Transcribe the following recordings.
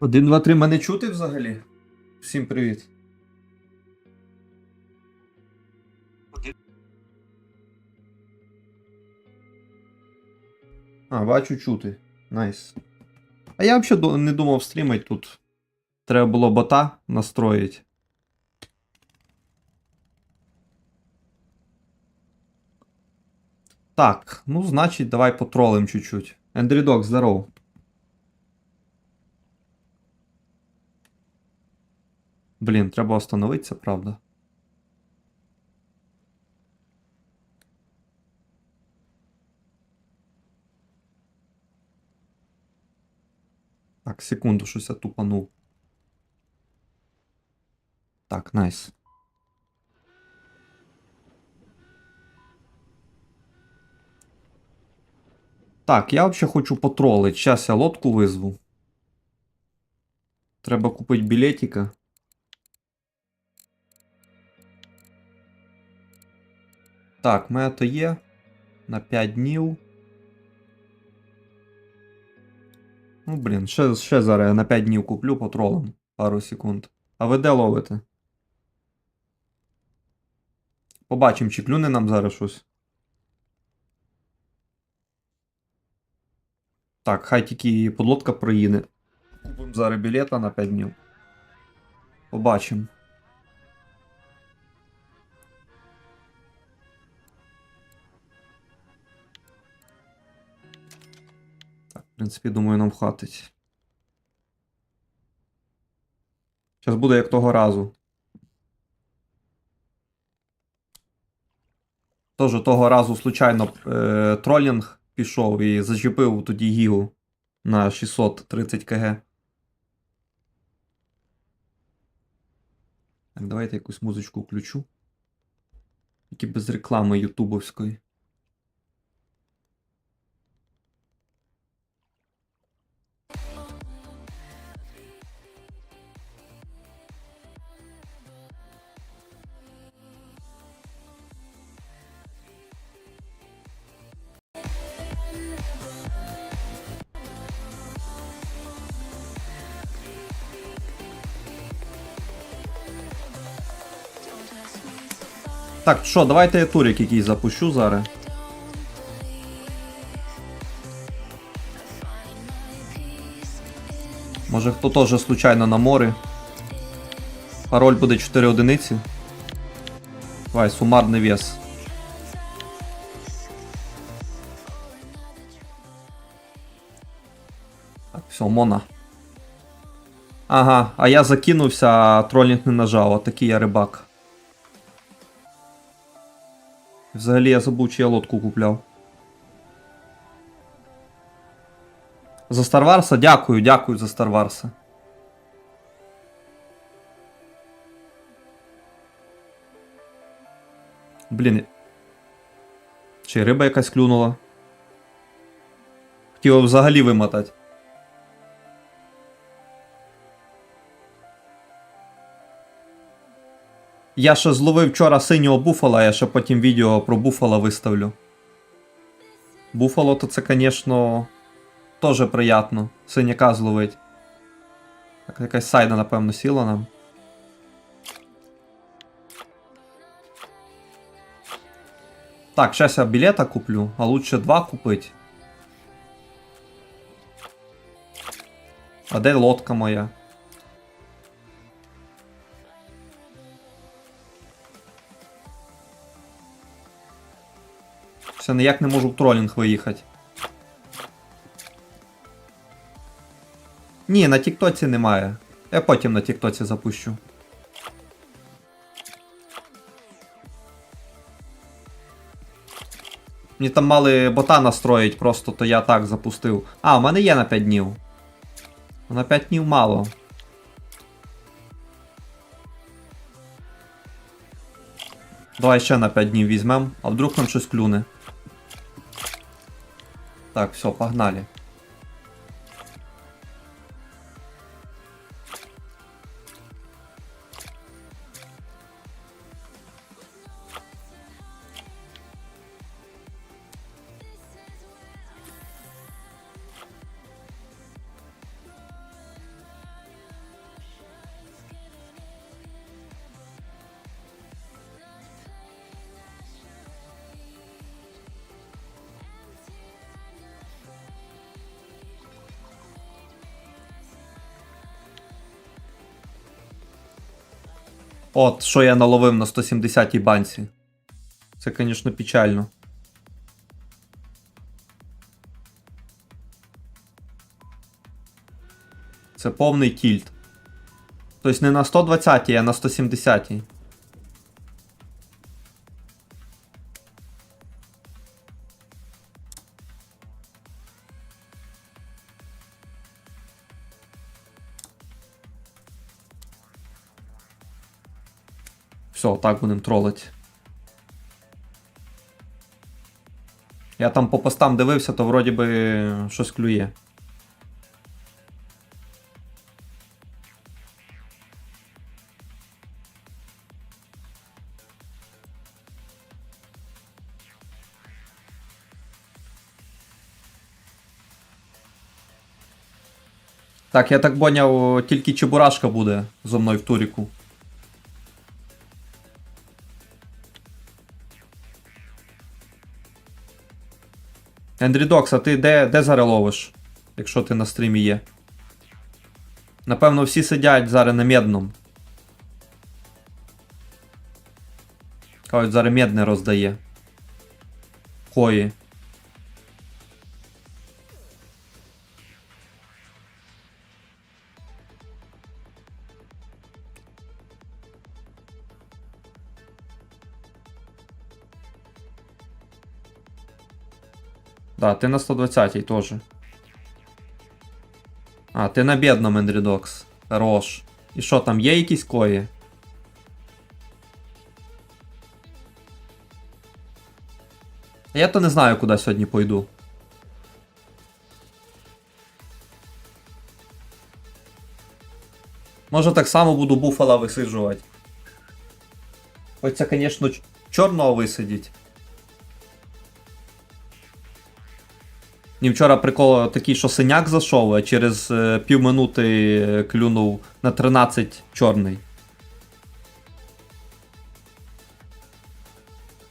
Один, два, три, мене чути взагалі? Всім привіт. А, бачу чути. Найс. А я взагалі не думав стрімити тут. Треба було бота настроїти. Так, ну значить, давай потролим чуть-чуть. Ендрідок, здоров. Блін, треба остановитися, правда. Так, секунду, щось я тупанув. Так, найс. Так, я взагалі хочу потролить. Зараз я лодку визву. Треба купити білетика. Так, мета є. На 5 днів. Ну, блін, ще, ще зараз я на 5 днів куплю потролом. Пару секунд. А ви де ловите? Побачимо, чи клюне нам зараз щось. Так, хай тільки подлодка проїде. Купимо зараз білета на 5 днів. Побачимо. В принципі, думаю, нам хватить. Зараз буде як того разу. Тож того разу случайно е, тролінг пішов і зачепив тоді гігу на 630 кг. Так, давайте якусь музичку включу. Тільки без реклами ютубовської. Так, що, давайте я турик якийсь запущу зараз. Може хто теж случайно на морі. Пароль буде 4 одиниці. Давай, сумарний вес. Так, все, мона. Ага, а я закинувся, а тролінг не нажав. Отакий я рибак. Взагалі я забув, чи я лодку купляв. За Старварса? Дякую, дякую за Старварса. Блін. Чи риба якась клюнула? Хотів взагалі вимотати. Я ще зловив вчора синього буфала, я ще потім відео про буфала виставлю. Буфало то це, звісно, теж приємно. Синяка зловить. Так, якась сайда, напевно, сіла нам. Так, зараз я білета куплю, а лучше два купити. А де лодка моя? Все ніяк не можу в тролінг виїхати. Ні, на Тіктоці немає. Я потім на Тіктоці запущу. Мені там мали бота настроїть, просто то я так запустив. А, у мене є на 5 днів. На 5 днів мало. Давай ще на 5 днів візьмем, а вдруг нам щось клюне. Так, все, погнали. От, що я наловив на 170-й банці. Це, звісно, печально. Це повний тільт. Тобто не на 120-й, а на 170. Все, так будемо тролить. Я там по постам дивився, то вроді би щось клює. Так, я так поняв, тільки Чебурашка буде зо мною в туріку. Ендрі Докс, а ти де, де зараз ловиш? Якщо ти на стрімі є. Напевно, всі сидять зараз на медному. Кажуть, зараз медне роздає. Кої. Да, ти на 120-й теж. А, ти на бідному Ендрідокс. Хорош. І що там, є якісь кої? Я то не знаю, куди сьогодні пойду. Може так само буду буфала висиджувати. Хочеться, звісно, чорного висидіть. Ні, вчора прикол такий, що синяк зайшов, а через е, півминути е, клюнув на 13 чорний.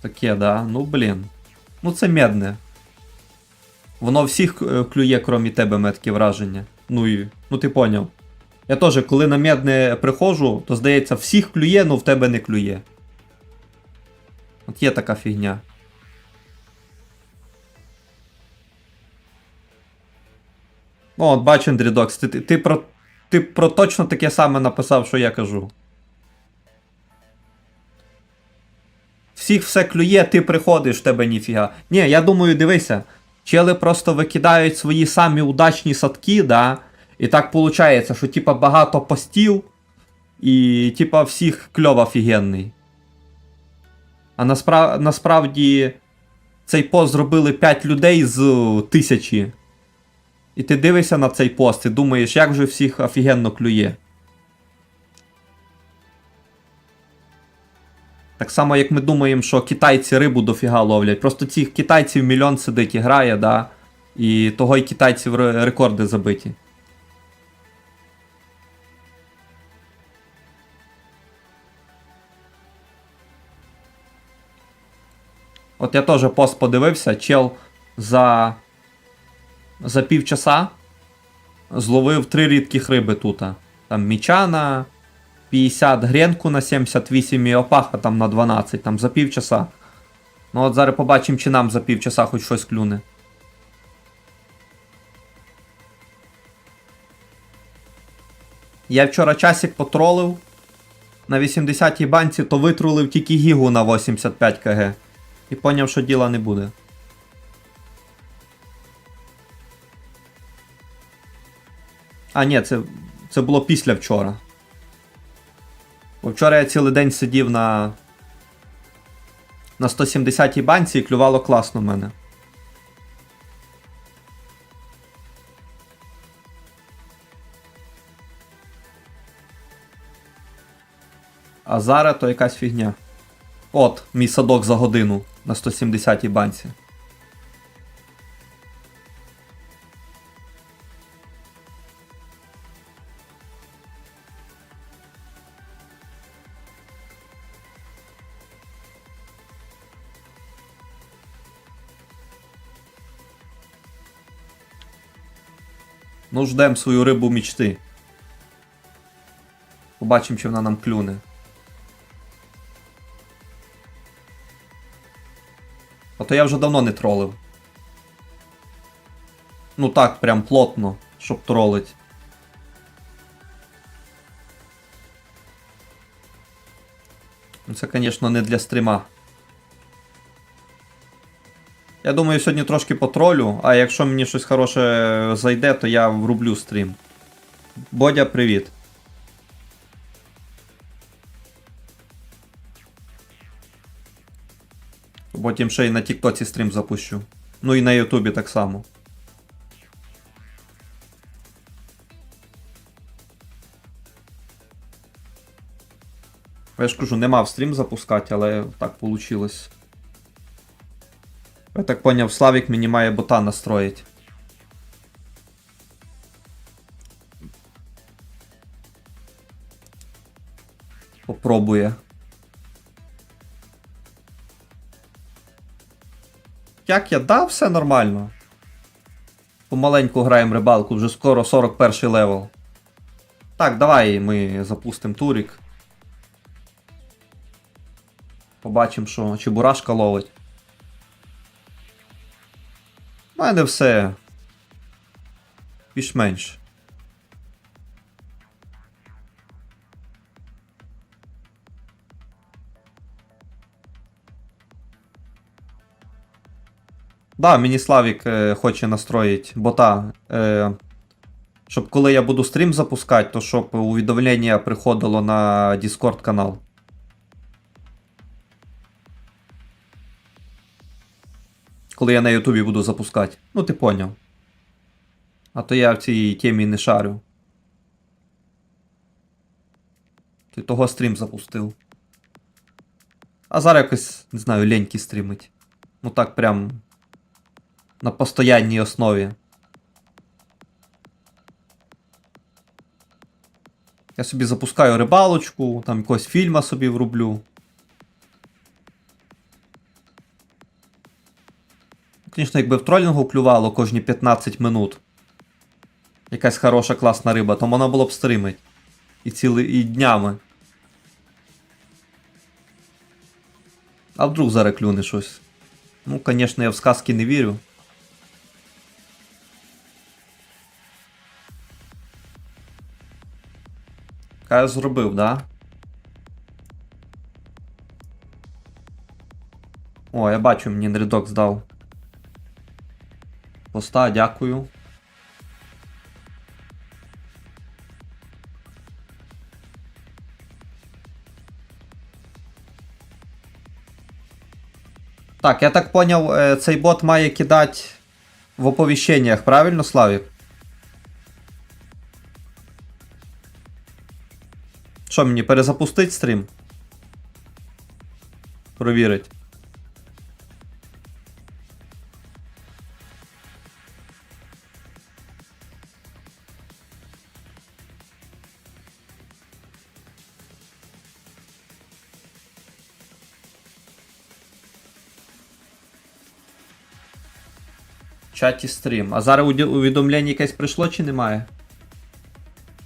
Таке, да. Ну блін. Ну це медне. Воно всіх е, клює, крім тебе, меткі враження. Ну і. Ну ти поняв. Я теж, коли на медне приходжу, то здається, всіх клює, ну в тебе не клює. От є така фігня. Ну, от бач, Андрідокс, ти, ти, ти, про, ти про точно таке саме написав, що я кажу. Всіх все клює, ти приходиш, тебе ніфіга. Ні, я думаю, дивися. Чели просто викидають свої самі удачні садки, да. І так виходить, що типа багато постів, і типа всіх кльов офігенний. А насправ... насправді цей пост зробили 5 людей з тисячі. І ти дивишся на цей пост і думаєш, як же всіх офігенно клює. Так само, як ми думаємо, що китайці рибу дофіга ловлять. Просто цих китайців мільйон сидить і грає, да. І того й китайців рекорди забиті. От я теж пост подивився, чел за за півчаса зловив три рідких риби тут. Там мічана, 50 гренку на 78 і опаха там на 12, там за півчаса. Ну от зараз побачимо, чи нам за півчаса хоч щось клюне. Я вчора часик потролив на 80-й банці, то витрулив тільки гігу на 85 кг. І поняв, що діла не буде. А, ні, це, це було після вчора. Бо вчора я цілий день сидів на. На 170-й банці і клювало класно в мене. А зараз то якась фігня. От, мій садок за годину на 170-й банці. Ну, ждем свою рибу мічти. Побачимо, чи вона нам клюне. А то я вже давно не тролив. Ну так, прям плотно, щоб тролить. Ну це, звісно, не для стріма. Я думаю, сьогодні трошки потролю, а якщо мені щось хороше зайде, то я врублю стрім. Бодя, привіт. Потім ще й на Тіктоці стрім запущу. Ну і на Ютубі так само. Я ж кажу, не мав стрім запускати, але так вийшло. Я так поняв, Славік мені має бота настроїть. Попробує. Як я дав, все нормально. Помаленьку граємо рибалку, вже скоро 41 левел. Так, давай ми запустимо турік. Побачимо, що чебурашка ловить. У мене все. Більш-менш. Да, мені Славік е, хоче настроїть бота. Е, щоб коли я буду стрім запускати, то щоб увідомлення приходило на Discord канал. Коли я на Ютубі буду запускати. Ну, ти поняв. А то я в цій темі не шарю. Ти того стрім запустив. А зараз якось, не знаю, леньки стрімить. Ну так прям на постоянній основі. Я собі запускаю рибалочку, там якогось фільма собі врублю. Звісно, якби в тролінгу клювало кожні 15 минут. Якась хороша класна риба, то вона було б стримить. І ціли, і днями. А вдруг зараз клюне щось. Ну, звісно, я в сказки не вірю. Каю зробив, да? О, я бачу, мені нерідок здав. Поста, дякую. Так, я так поняв, е, цей бот має кидати в оповіщеннях, правильно, Славік? Що мені перезапустить стрім? Провірить. в чаті стрім. А зараз увідомлення якесь прийшло чи немає?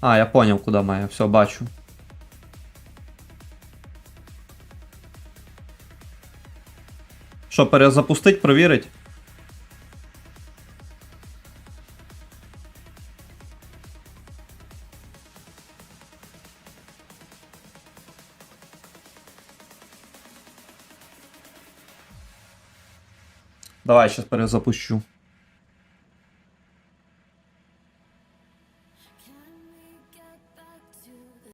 А, я поняв, куди має. Все, бачу. Що, перезапустить, провірить? Давай, сейчас перезапущу.